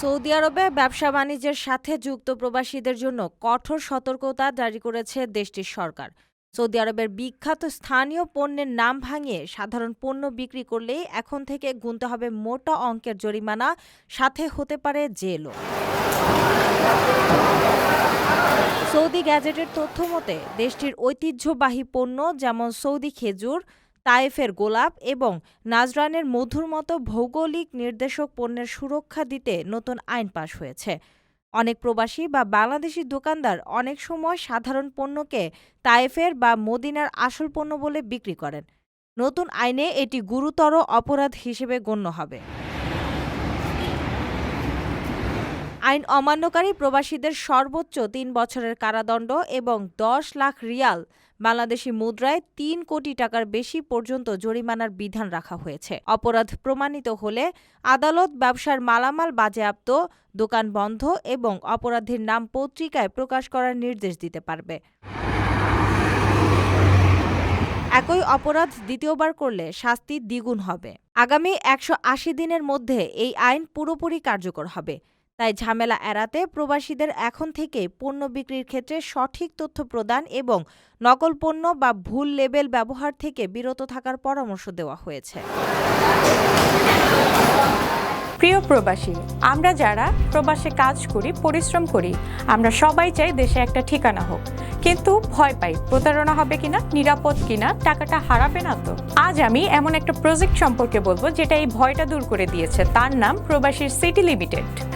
Saudi আরবে ব্যবসা বাণিজ্যের সাথে যুক্ত প্রবাসীদের জন্য কঠোর সতর্কতা জারি করেছে দেশটির সরকার। সৌদি আরবের বিখ্যাত স্থানীয় পণ্যের নাম ভাঙিয়ে সাধারণ পণ্য বিক্রি করলেই এখন থেকে গুনতে হবে মোটা অঙ্কের জরিমানা, সাথে হতে পারে জেলও। সৌদি গ্যাজেটের তথ্য মতে, দেশটির ঐতিহ্যবাহী পণ্য যেমন সৌদি খেজুর তায়েফের গোলাপ এবং নাজরানের মধুর মতো ভৌগোলিক নির্দেশক পণ্যের সুরক্ষা দিতে নতুন আইন পাশ হয়েছে। অনেক প্রবাসী বা বাংলাদেশি দোকানদার অনেক সময় সাধারণ পণ্যকে তায়েফের বা মদিনার আসল পণ্য বলে বিক্রি করেন। নতুন আইনে এটি গুরুতর অপরাধ হিসেবে গণ্য হবে। আইন অমান্যকারী প্রবাসীদের সর্বোচ্চ তিন বছরের কারাদণ্ড এবং দশ লাখ রিয়াল বাংলাদেশি মুদ্রায় তিন কোটি টাকার বেশি পর্যন্ত জরিমানার বিধান রাখা হয়েছে। অপরাধ প্রমাণিত হলে আদালত ব্যবসার মালামাল বাজেয়াপ্ত, দোকান বন্ধ এবং অপরাধীর নাম পত্রিকায় প্রকাশ করার নির্দেশ দিতে পারবে। একই অপরাধ দ্বিতীয়বার করলে শাস্তি দ্বিগুণ হবে। আগামী একশো আশি দিনের মধ্যে এই আইন পুরোপুরি কার্যকর হবে। তাই ঝামেলা এড়াতে প্রবাসীদের এখন থেকে পণ্য বিক্রির ক্ষেত্রে সঠিক তথ্য প্রদান এবং নকল পণ্য বা ভুল লেবেল ব্যবহার থেকে বিরত থাকার পরামর্শ দেওয়া হয়েছে। প্রিয় প্রবাসী, আমরা যারা প্রবাসে কাজ করি, পরিশ্রম করি, আমরা সবাই চাই দেশে একটা ঠিকানা হোক। কিন্তু ভয় পাই, প্রতারণা হবে কিনা, নিরাপদ কিনা, টাকাটা হারাবে না তো? আজ আমি এমন একটা প্রজেক্ট সম্পর্কে বলব, যেটা এই ভয়টা দূর করে দিয়েছে। তার নাম প্রবাসীর সিটি লিমিটেড।